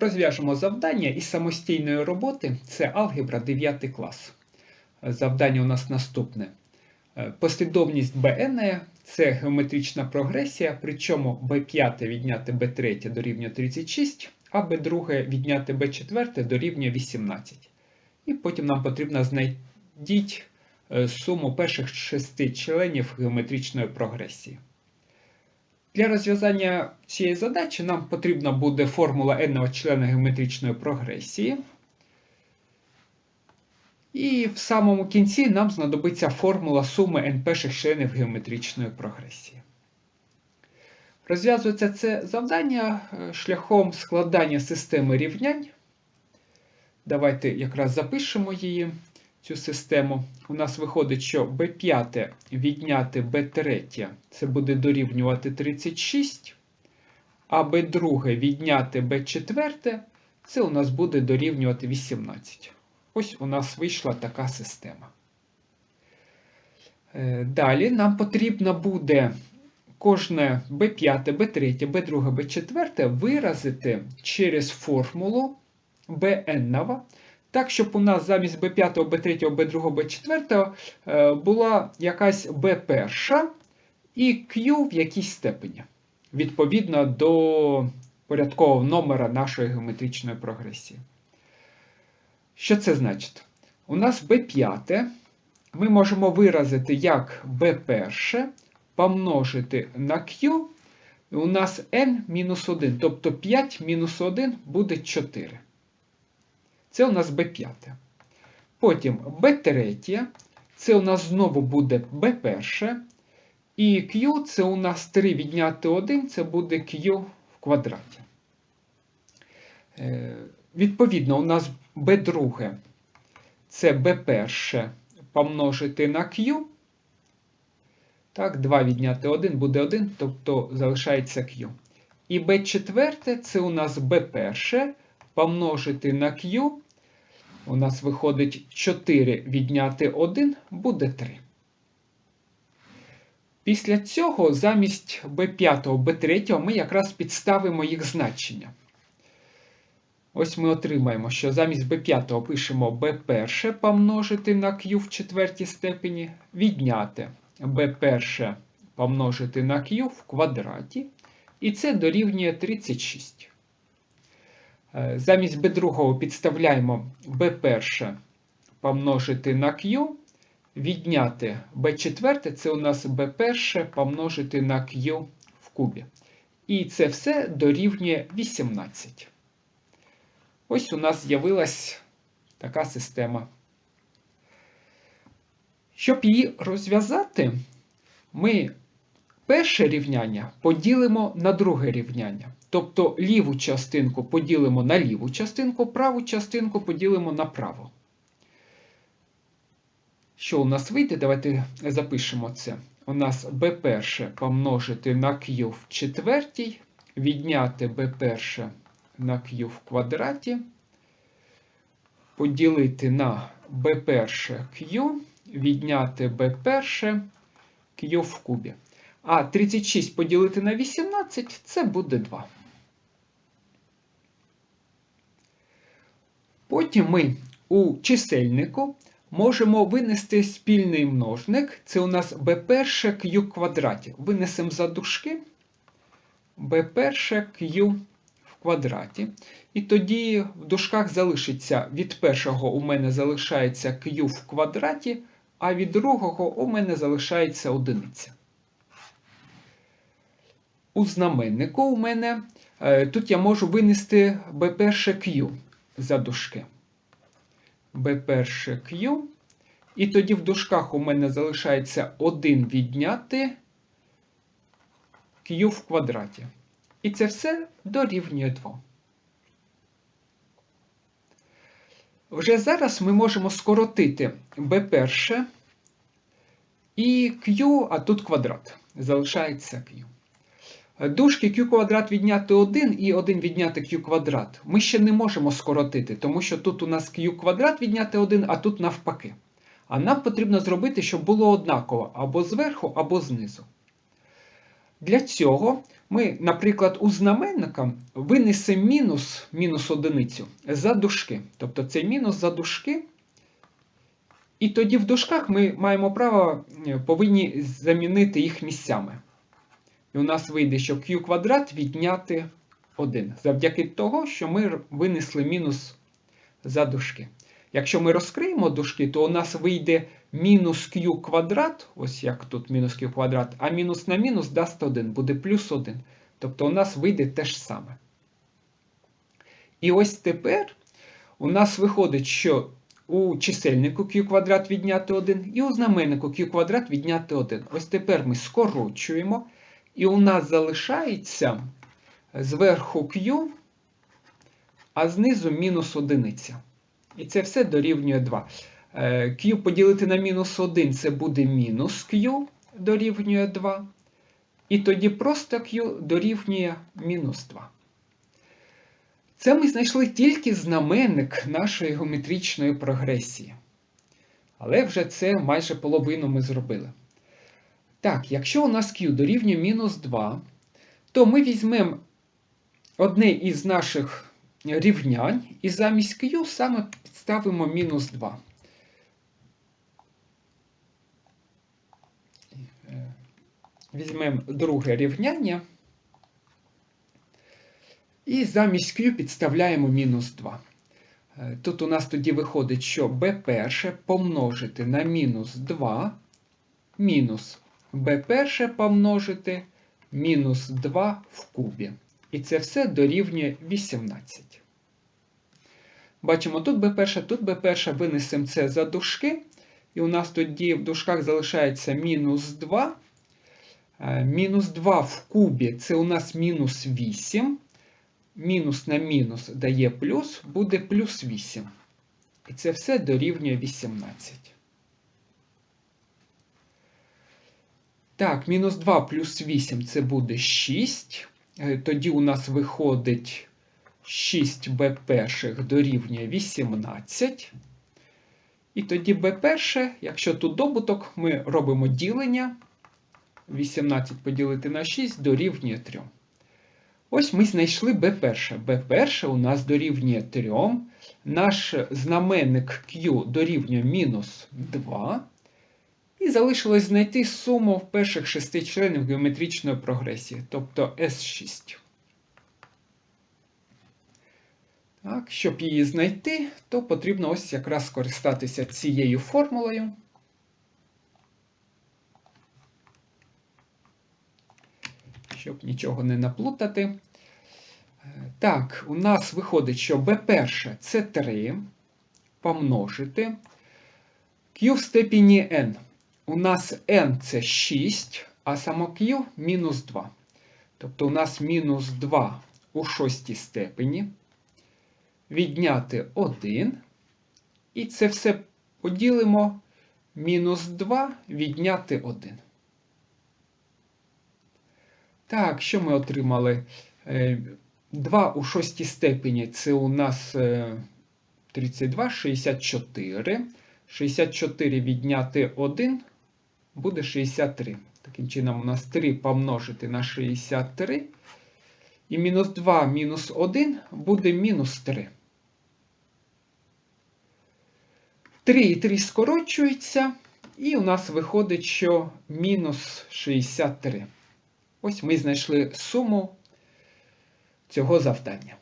Розв'яжемо завдання із самостійної роботи. Це алгебра 9 клас. Завдання у нас наступне. Е, Послідовність bn це геометрична прогресія, причому b5 відняти b3 дорівнює 36, а b2 відняти b4 дорівнює 18. І потім нам потрібно знайти е, суму перших шести членів геометричної прогресії. Для розв'язання цієї задачі нам потрібна буде формула n члена геометричної прогресії. І в самому кінці нам знадобиться формула суми n перших членів геометричної прогресії. Розв'язується це завдання е, шляхом складання системи рівнянь. Давайте якраз запишемо її, цю систему. У нас виходить, що b5 відняти b3 це буде дорівнювати 36, а b2 відняти b4 це у нас буде дорівнювати 18. Ось у нас вийшла така система. Е, далі нам потрібно буде кожне b5, b3, b2, b4 виразити через формулу bn, так, щоб у нас замість b5, b3, b2, b4 була якась b1 і Q в якійсь степені, відповідно до порядкового номера нашої геометричної прогресії. Що це значить? У нас b5 ми можемо виразити як b1 помножити на Q, і у нас n-1, тобто 5 мінус 1 буде 4. Це у нас b5. Потім b3, це у нас знову буде b1. І Q це у нас 3 відняти 1, це буде Q в квадраті. Е, відповідно, у нас b2 це b1 помножити на Q. Так, 2 відняти 1 буде 1, тобто залишається Q. І b4 це у нас b1 помножити на Q. У нас виходить 4 відняти 1 буде 3. Після цього замість b5, b3 ми якраз підставимо їх значення. Ось ми отримаємо, що замість b5 пишемо b1 помножити на q в четвертій степені, відняти b1 помножити на q в квадраті. І це дорівнює 36. Е, замість b2 підставляємо b1 помножити на q, відняти b4 це у нас b1 помножити на q в кубі. І це все дорівнює 18. Ось у нас з'явилась така система. Щоб її розв'язати, ми перше рівняння поділимо на друге рівняння. Тобто ліву частинку поділимо на ліву частинку, праву частинку поділимо на праву. Що у нас вийде? Давайте запишемо це. У нас b1 помножити на q в четвертій, відняти b1 на q в квадраті, поділити на b1 q, відняти b1 q в кубі. А 36 поділити на 18 це буде 2. Потім ми у чисельнику можемо винести спільний множник. Це у нас b1 q квадраті. Винесемо за дужки b1 q в квадраті. І тоді в дужках залишиться від першого у мене залишається q в квадраті, а від другого у мене залишається одиниця. У знаменнику у мене е, тут я можу винести b1q за дужки. b1q. І тоді в дужках у мене залишається 1 відняти q в квадраті. І це все дорівнює 2. Вже зараз ми можемо скоротити b1 і q, а тут квадрат. Залишається q. Дужки q квадрат відняти 1 і 1 відняти q квадрат. Ми ще не можемо скоротити, тому що тут у нас q квадрат відняти 1, а тут навпаки. А нам потрібно зробити, щоб було однаково або зверху, або знизу. Для цього Ми, наприклад, у знаменника винесемо мінус, мінус одиницю за дужки. Тобто це мінус за дужки. І тоді в дужках ми маємо право, е, повинні замінити їх місцями. І у нас вийде, що q квадрат відняти 1. Завдяки того, що ми винесли мінус за дужки. Якщо ми розкриємо дужки, то у нас вийде мінус q квадрат, ось як тут мінус q квадрат, а мінус на мінус дасть 1, буде плюс 1. Тобто у нас вийде те ж саме. І ось тепер у нас виходить, що у чисельнику q квадрат відняти 1 і у знаменнику q квадрат відняти 1. Ось тепер ми скорочуємо, і у нас залишається зверху q, а знизу мінус одиниця. І це все дорівнює 2. Е, Q поділити на мінус 1 це буде мінус Q дорівнює 2. І тоді просто Q дорівнює мінус 2. Це ми знайшли тільки знаменник нашої геометричної прогресії. Але вже це майже половину ми зробили. Так, якщо у нас Q дорівнює мінус 2, то ми візьмемо одне із наших рівнянь і замість Q саме підставимо мінус 2. Е, Візьмемо друге рівняння. І замість Q підставляємо мінус 2. Е, Тут у нас тоді виходить, що b перше помножити на мінус 2, мінус b перше помножити мінус 2 в кубі. І це все дорівнює 18. Бачимо, тут b1, тут b1, винесемо це за дужки. І у нас тоді в дужках залишається мінус 2. Е, Мінус 2 в кубі це у нас мінус 8. Мінус на мінус дає плюс, буде плюс 8. І це все дорівнює 18. Так, мінус 2 плюс 8 це буде 6. Е, Тоді у нас виходить 6b перших дорівнює 18. І тоді b перше, якщо тут добуток, ми робимо ділення. 18 поділити на 6 дорівнює 3. Ось ми знайшли b перше. b перше у нас дорівнює 3. Наш знаменник Q дорівнює мінус 2. І залишилось знайти суму в перших шести членів геометричної прогресії, тобто S6. Так, щоб її знайти, то потрібно ось якраз скористатися цією формулою. Щоб нічого не наплутати. Е, Так, у нас виходить, що b перше це 3 помножити q в степені n. У нас n це 6, а само q мінус 2. Тобто у нас мінус 2 у шостій степені. Відняти 1. І це все поділимо. Мінус 2 відняти 1. Так, що ми отримали? 2 у шостій степені це у нас е, 32, 64. 64 відняти 1 буде 63. Таким чином, у нас 3 помножити на 63. І мінус 2 мінус 1 буде мінус 3. 3 і 3 скорочуються, і у нас виходить, що мінус 63. Ось ми знайшли суму цього завдання.